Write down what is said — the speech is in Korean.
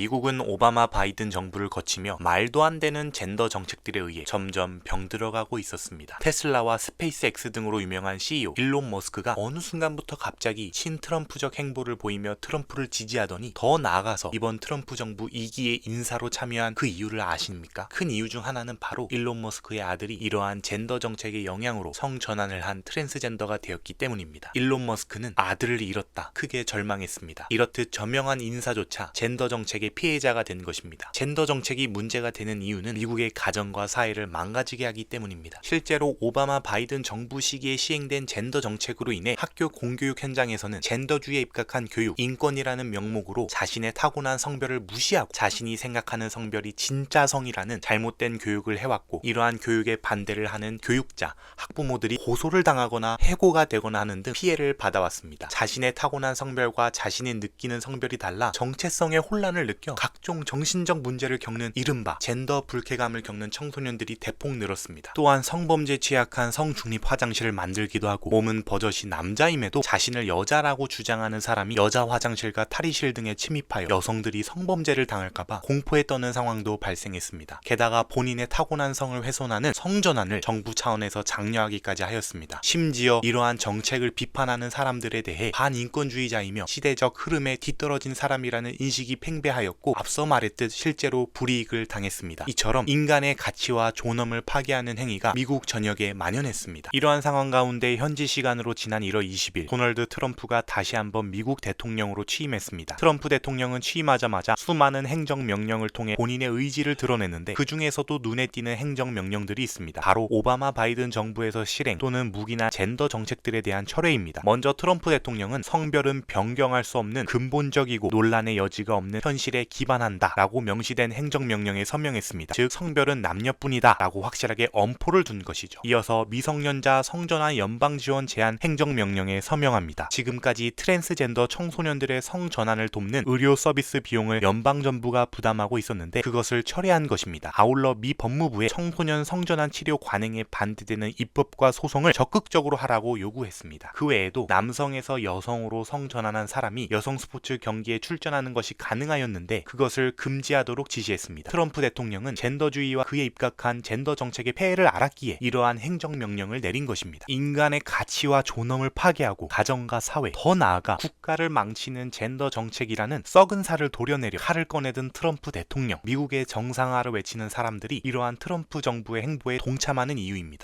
미국은 오바마 바이든 정부를 거치며 말도 안 되는 젠더 정책들에 의해 점점 병들어가고 있었습니다. 테슬라와 스페이스X 등으로 유명한 CEO 일론 머스크가 어느 순간부터 갑자기 친트럼프적 행보를 보이며 트럼프를 지지하더니 더 나아가서 이번 트럼프 정부 2기의 인사로 참여한 그 이유를 아십니까? 큰 이유 중 하나는 바로 일론 머스크의 아들이 이러한 젠더 정책의 영향으로 성 전환을 한 트랜스젠더가 되었기 때문입니다. 일론 머스크는 아들을 잃었다. 크게 절망했습니다. 이렇듯 저명한 인사조차 젠더 정책의 피해자가 된 것입니다. 젠더 정책이 문제가 되는 이유는 미국의 가정과 사회를 망가지게 하기 때문입니다. 실제로 오바마 바이든 정부 시기에 시행된 젠더 정책으로 인해 학교 공교육 현장에서는 젠더주의에 입각한 교육, 인권이라는 명목으로 자신의 타고난 성별을 무시하고 자신이 생각하는 성별이 진짜 성이라는 잘못된 교육을 해왔고 이러한 교육에 반대를 하는 교육자, 학부모들이 고소를 당하거나 해고가 되거나 하는 등 피해를 받아왔습니다. 자신의 타고난 성별과 자신이 느끼는 성별이 달라 정체성의 혼란을 느껴 각종 정신적 문제를 겪는 이른바 젠더 불쾌감을 겪는 청소년들이 대폭 늘었습니다. 또한 성범죄 취약한 성중립 화장실을 만들기도 하고 몸은 버젓이 남자임에도 자신을 여자라고 주장하는 사람이 여자 화장실과 탈의실 등에 침입하여 여성들이 성범죄를 당할까봐 공포에 떠는 상황도 발생했습니다. 게다가 본인의 타고난 성을 훼손하는 성전환을 정부 차원에서 장려하기까지 하였습니다. 심지어 이러한 정책을 비판하는 사람들에 대해 반인권주의자이며 시대적 흐름에 뒤떨어진 사람이라는 인식이 팽배하 였고 앞서 말했듯 실제로 불이익을 당했습니다. 이처럼 인간의 가치와 존엄을 파괴하는 행위가 미국 전역에 만연했습니다. 이러한 상황 가운데 현지 시간으로 지난 1월 20일 도널드 트럼프가 다시 한번 미국 대통령으로 취임했습니다. 트럼프 대통령은 취임하자마자 수많은 행정 명령을 통해 본인의 의지를 드러냈는데 그 중에서도 눈에 띄는 행정 명령들이 있습니다. 바로 오바마 바이든 정부에서 실행 또는 무기나 젠더 정책들에 대한 철회입니다. 먼저 트럼프 대통령은 성별은 변경할 수 없는 근본적이고 논란의 여지가 없는 현실 에 기반한다 라고 명시된 행정 명령에 서명했습니다. 즉 성별은 남녀뿐이다 라고 확실하게 엄포를 둔 것이죠. 이어서 미성년자 성전환 연방 지원 제한 행정 명령에 서명합니다. 지금까지 트랜스젠더 청소년들의 성 전환을 돕는 의료 서비스 비용을 연방 정부가 부담하고 있었는데 그것을 철회한 것입니다. 아울러 미 법무부에 청소년 성전환 치료 관행에 반대되는 입법과 소송을 적극적으로 하라고 요구했습니다. 그 외에도 남성에서 여성으로 성전환한 사람이 여성 스포츠 경기에 출전하는 것이 가능하였 는데 그것을 금지하도록 지시했습니다. 트럼프 대통령은 젠더주의와 그에 입각한 젠더 정책의 폐해를 알았기에 이러한 행정명령을 내린 것입니다. 인간의 가치와 존엄을 파괴하고 가정과 사회, 더 나아가 국가를 망치는 젠더 정책이라는 썩은 살을 도려내려 칼을 꺼내든 트럼프 대통령, 미국의 정상화를 외치는 사람들이 이러한 트럼프 정부의 행보에 동참하는 이유입니다.